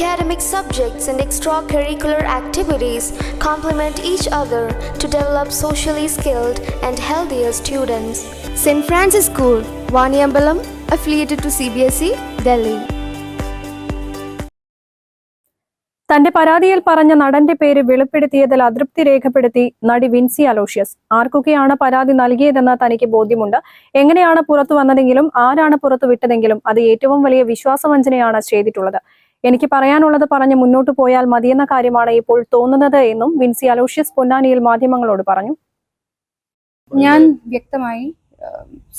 Academic subjects and extracurricular activities complement each other to develop socially skilled and healthier students. St. Francis School, Vaniambalam, affiliated to CBSE, Delhi. തന്റെ പരാതിയിൽ പറഞ്ഞ നടന്റെ പേര് വെളിപ്പെടുത്തിയതിൽ അതൃപ്തി രേഖപ്പെടുത്തി നടി വിൻസി അലോഷ്യസ് ആർക്കൊക്കെയാണ് പരാതി നൽകിയതെന്ന് തനിക്ക് ബോധ്യമുണ്ട് എങ്ങനെയാണ് പുറത്തു വന്നതെങ്കിലും ആരാണ് പുറത്തു വിട്ടതെങ്കിലും അത് ഏറ്റവും വലിയ വിശ്വാസവഞ്ചനയാണ് ചെയ്തിട്ടുള്ളത് എനിക്ക് പറയാനുള്ളത് പറഞ്ഞ് മുന്നോട്ട് പോയാൽ മതിയെന്ന കാര്യമാണ് ഇപ്പോൾ തോന്നുന്നത് എന്നും വിൻസി അലോഷ്യസ് പൊന്നാനിയിൽ മാധ്യമങ്ങളോട് പറഞ്ഞു. ഞാൻ വ്യക്തമായി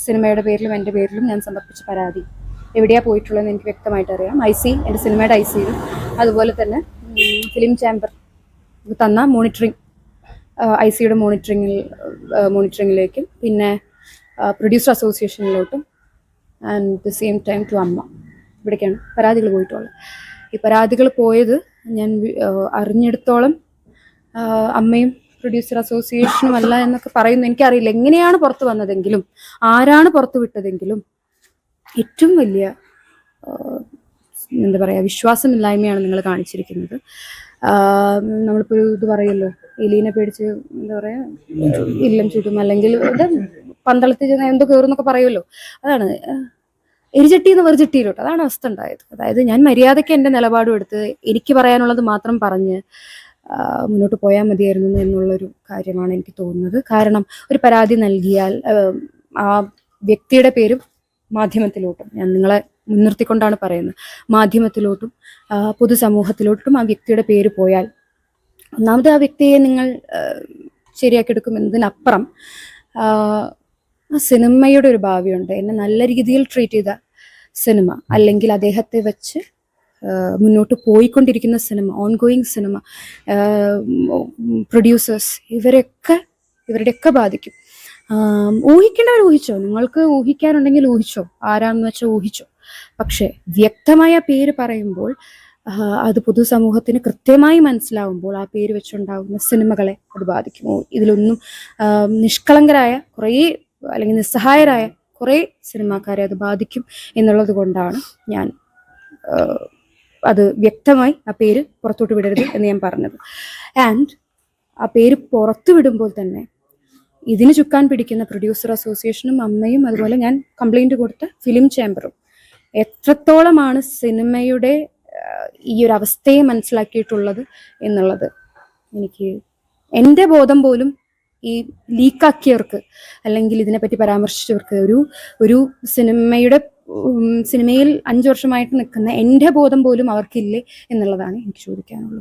സിനിമയുടെ പേരിലും എന്റെ പേരിലും ഞാൻ സമർപ്പിച്ച പരാതി എവിടെയാ പോയിട്ടുള്ളതെന്ന് എനിക്ക് വ്യക്തമായിട്ട് അറിയാം. ഐ സി എന്റെ സിനിമയുടെ ഐ സിയിലും അതുപോലെ തന്നെ ഫിലിം ചാമ്പർ തന്ന മോണിറ്ററിങ് ഐ സിയുടെ മോണിറ്ററിങ്ങിൽ മോണിറ്ററിങ്ങിലേക്കും പിന്നെ producer അസോസിയേഷനിലോട്ടും and the same time to AMMA. ഇവിടേക്കാണ് പരാതികൾ പോയിട്ടുള്ളത്. ഈ പരാതികൾ പോയത് ഞാൻ അറിഞ്ഞിടത്തോളം അമ്മയും പ്രൊഡ്യൂസർ അസോസിയേഷനും അല്ല എന്നൊക്കെ പറയുന്നു. എനിക്കറിയില്ല എങ്ങനെയാണ് പുറത്തു വന്നതെങ്കിലും ആരാണ് പുറത്തു വിട്ടതെങ്കിലും ഏറ്റവും വലിയ എന്താ പറയുക വിശ്വാസമില്ലായ്മയാണ് നിങ്ങൾ കാണിച്ചിരിക്കുന്നത്. നമ്മളിപ്പോൾ ഒരു ഇത് പറയല്ലോ എലീനെ പേടിച്ച് എന്താ പറയുക ഇല്ലം ചുറ്റും അല്ലെങ്കിൽ പന്തളത്തിൽ ചെന്ന് എന്തോ കയറുന്നൊക്കെ പറയുമല്ലോ. അതാണ് എരിചട്ടിന്ന് വെറുചട്ടിയിലോട്ട് അതാണ് അവസ്ഥ ഉണ്ടായത്. അതായത് ഞാൻ മര്യാദയ്ക്ക് എന്റെ നിലപാടും എടുത്ത് എനിക്ക് പറയാനുള്ളത് മാത്രം പറഞ്ഞ് മുന്നോട്ട് പോയാൽ മതിയായിരുന്നു എന്നുള്ളൊരു കാര്യമാണ് എനിക്ക് തോന്നുന്നത്. കാരണം ഒരു പരാതി നൽകിയാൽ ആ, വ്യക്തിയുടെ പേരും മാധ്യമത്തിലോട്ടും ഞാൻ നിങ്ങളെ മുൻനിർത്തിക്കൊണ്ടാണ് പറയുന്നത് മാധ്യമത്തിലോട്ടും പൊതുസമൂഹത്തിലോട്ടും ആ വ്യക്തിയുടെ പേര് പോയാൽ ഒന്നാമത് ആ വ്യക്തിയെ നിങ്ങൾ ശരിയാക്കി ശരിയാക്കിയെടുക്കും എന്നതിനപ്പുറം ആ, സിനിമയുടെ ഒരു ഭാവിയുണ്ട്. എന്നെ നല്ല രീതിയിൽ ട്രീറ്റ് ചെയ്ത സിനിമ അല്ലെങ്കിൽ അദ്ദേഹത്തെ വെച്ച് മുന്നോട്ട് പോയിക്കൊണ്ടിരിക്കുന്ന സിനിമ ഓൺ ഗോയിങ് സിനിമ പ്രൊഡ്യൂസേഴ്സ് ഇവരൊക്കെ ഇവരുടെയൊക്കെ ബാധിക്കും. ഊഹിക്കേണ്ടവർ ഊഹിച്ചോ? നിങ്ങൾക്ക് ഊഹിക്കാനുണ്ടെങ്കിൽ ഊഹിച്ചോ? ആരാന്ന് വെച്ചാൽ ഊഹിച്ചോ? പക്ഷേ വ്യക്തമായ പേര് പറയുമ്പോൾ അത് പൊതുസമൂഹത്തിന് കൃത്യമായി മനസ്സിലാവുമ്പോൾ ആ പേര് വെച്ചുണ്ടാകുന്ന സിനിമകളെ അത് ബാധിക്കും. ഇതിലൊന്നും നിഷ്കളങ്കരായ കുറേ അല്ലെങ്കിൽ നിസ്സഹായരായ കുറേ സിനിമാക്കാരെ അത് ബാധിക്കും എന്നുള്ളത് കൊണ്ടാണ് ഞാൻ അത് വ്യക്തമായി ആ പേര് പുറത്തോട്ട് വിടരുത് എന്ന് ഞാൻ പറഞ്ഞത്. ആൻഡ് ആ പേര് പുറത്തു വിടുമ്പോൾ തന്നെ ഇതിന് ചുക്കാൻ പിടിക്കുന്ന പ്രൊഡ്യൂസർ അസോസിയേഷനും അമ്മയും അതുപോലെ ഞാൻ കംപ്ലൈന്റ് കൊടുത്ത ഫിലിം ചേംബറും എത്രത്തോളമാണ് സിനിമയുടെ ഈ ഒരു അവസ്ഥയെ മനസ്സിലാക്കിയിട്ടുള്ളത് എന്നുള്ളത് എനിക്ക് എന്റെ ബോധം പോലും ഈ ലീക്കാക്കിയവർക്ക് അല്ലെങ്കിൽ ഇതിനെപ്പറ്റി പരാമർശിച്ചവർക്ക് ഒരു ഒരു സിനിമയുടെ സിനിമയിൽ അഞ്ചു വർഷമായിട്ട് നിൽക്കുന്ന എന്റെ ബോധം പോലും അവർക്കില്ലേ എന്നുള്ളതാണ് എനിക്ക് ചോദിക്കാനുള്ളൂ